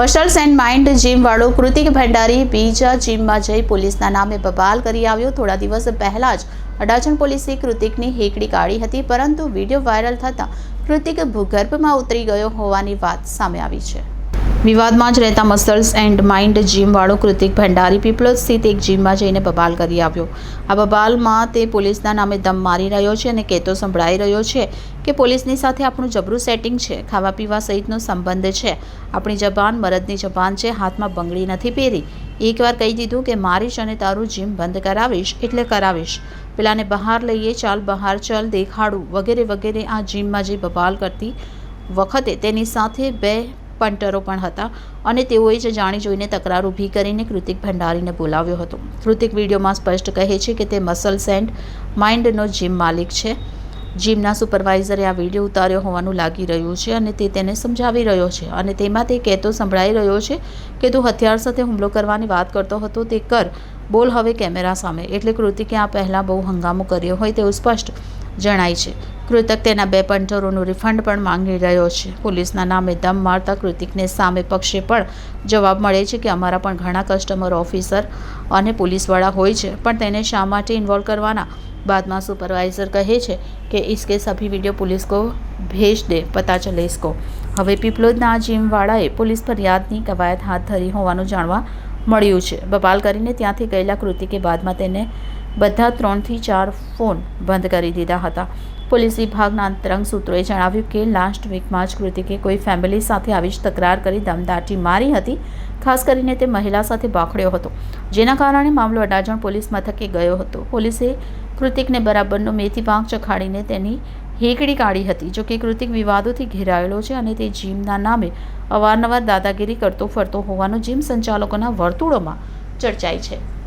Muscles and mind જીમવાળો કૃતિક ભંડારી બીજા જીમમાં જઈ પોલીસના નામે બબાલ કરી આવ્યો. થોડા દિવસ પહેલાં જ અડાજણ પોલીસે કૃતિકની હેકડી કાઢી હતી, પરંતુ વીડિયો વાયરલ થતાં કૃતિક ભૂગર્ભમાં ઉતરી ગયો હોવાની વાત સામે આવી છે. વિવાદમાં જ રહેતા મસલ્સ એન્ડ માઇન્ડ જીમવાળો કૃતિક ભંડારી પીપલોજ સ્થિત એક જીમમાં જઈને બબાલ કરી આવ્યો. આ બબાલમાં તે પોલીસના નામે દમ મારી રહ્યો છે અને કહેતો સંભળાઈ રહ્યો છે કે પોલીસની સાથે આપણું જબરું સેટિંગ છે ખાવા પીવા સહિતનો સંબંધ છે. આપણી જબાન મરદની જબાન છે, હાથમાં બંગડી નથી પહેરી. એકવાર કહી દીધું કે મારીશ અને તારું જીમ બંધ કરાવીશ, એટલે કરાવીશ. પેલાને બહાર લઈએ, ચાલ બહાર ચાલ, દેખાડું, વગેરે વગેરે આ જીમમાં જે બબાલ કરતી વખતે તેની સાથે બે પંટરો પણ હતા અને તેઓએ જ જાણી જોઈને તકરાર ઊભી કરીને કૃતિક ભંડારીને બોલાવ્યો હતો. કૃતિક વિડીયોમાં સ્પષ્ટ કહે છે કે તે મસલ સેન્ડ માઇન્ડનો જીમ માલિક છે. જીમના સુપરવાઇઝરે આ વીડિયો ઉતાર્યો હોવાનું લાગી રહ્યું છે અને તે તેને સમજાવી રહ્યો છે અને તેમાં તે કહેતો સંભળાઈ રહ્યો છે કે તું હથિયાર સાથે હુમલો કરવાની વાત કરતો હતો તે કર, બોલ હવે કેમેરા સામે. એટલે કૃતિકે આ પહેલાં બહુ હંગામો કર્યો હોય તેવું સ્પષ્ટ જણાય છે. કૃતક તેના બે પંટરોનું રિફંડ પણ માંગી રહ્યો છે પોલીસના નામે દમ મારતા કૃતિકને સામે પક્ષે પણ જવાબ મળે છે કે અમારા પણ ઘણા કસ્ટમર ઓફિસર અને પોલીસવાળા હોય છે પણ તેને શા માટે ઇન્વોલ્વ કરવાના બાદમાં સુપરવાઇઝર કહે છે કે इसके सभी वीडियो पुलिस को भेज दे पता चले इसको હવે પીપલોદના જીમવાળાએ પોલીસ ફરિયાદની કવાયત હાથ ધરી હોવાનું જાણવા મળ્યું છે બબાલ કરીને ત્યાંથી ગયેલા કૃતિકે બાદમાં તેને બધા ત્રણથી ચાર ફોન બંધ કરી દીધા હતા. પોલીસ વિભાગના અંતરંગ સૂત્રોએ જણાવ્યું કે, લાસ્ટ વીકમાં જ કૃતિકે કોઈ ફેમિલી સાથે આવી જ તકરાર કરી દમદાટી મારી હતી, ખાસ કરીને તે મહિલા સાથે બાખડ્યો હતો, જેના કારણે મામલો અડાજણ પોલીસ મથકે ગયો હતો. પોલીસે કૃતિકને બરાબરનો મેથી પાંખ ચખાડીને તેની હેકડી કાઢી હતી જોકે કૃતિક વિવાદોથી ઘેરાયેલો છે અને તે જીમના નામે અવારનવાર દાદાગીરી કરતો ફરતો હોવાનું જીમ સંચાલકોના વર્તુળોમાં ચર્ચાય છે.